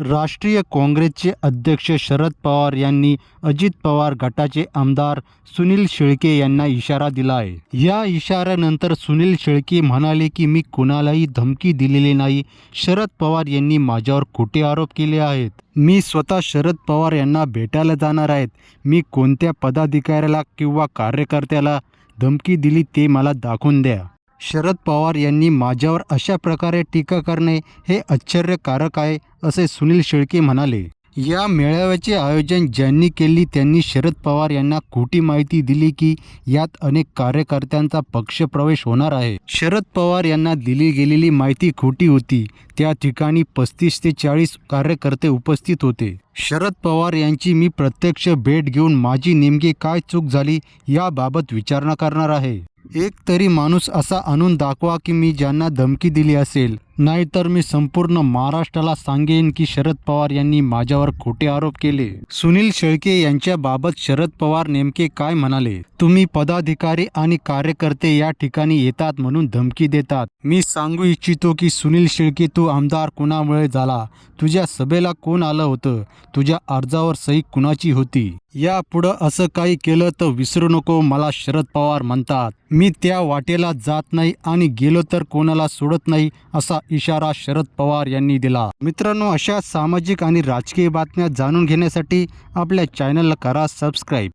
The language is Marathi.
राष्ट्रीय काँग्रेसचे अध्यक्ष शरद पवार यांनी अजित पवार गटाचे आमदार सुनील शेळके यांना इशारा दिला आहे. या इशाऱ्यानंतर सुनील शेळके म्हणाले की मी कुणालाही धमकी दिलेली नाही. शरद पवार यांनी माझ्यावर खोटे आरोप केले आहेत. मी स्वतः शरद पवार यांना भेटायला जाणार आहेत. मी कोणत्या पदाधिकाऱ्याला किंवा कार्यकर्त्याला धमकी दिली ते मला दाखवून द्या. शरद पवार यांनी माझ्यावर अशा प्रकारे टीका करणे हे आश्चर्यकारक आहे असे सुनील शेळके म्हणाले. या मेळाव्याचे आयोजन ज्यांनी केली त्यांनी शरद पवार यांना खोटी माहिती दिली की यात अनेक कार्यकर्त्यांचा पक्षप्रवेश होणार आहे. शरद पवार यांना दिली गेलेली माहिती खोटी होती. त्या ठिकाणी पस्तीस ते चाळीस कार्यकर्ते उपस्थित होते. शरद पवार यांची मी प्रत्यक्ष भेट घेऊन माझी नेमकी काय चूक झाली याबाबत विचारणा करणार आहे. एक तरी माणूस असा आणून दाखवा की मी ज्यांना धमकी दिली असेल. नाहीतर मी संपूर्ण महाराष्ट्राला सांगेन की शरद पवार यांनी माझ्यावर खोटे आरोप केले. सुनील शेळके यांच्याबाबत शरद पवार नेमके काय म्हणाले? तुम्ही पदाधिकारी आणि कार्यकर्ते या ठिकाणी येतात म्हणून धमकी देतात. मी सांगू इच्छितो की सुनील शेळके तू आमदार कुणामुळे झाला? तुझ्या सभेला कोण आलं होतं? तुझ्या अर्जावर सही कुणाची होती? यापुढं असं काही केलं तर विसरू नको मला शरद पवार म्हणतात. मी त्या वाटेला जात नाही आणि गेलो तर कोणाला सोडत नाही असा इशारा शरद पवार यांनी दिला. मित्रांनो अशा सामाजिक आणि राजकीय बातम्या जाणून घेण्यासाठी आपल्या चॅनलला करा सबस्क्राईब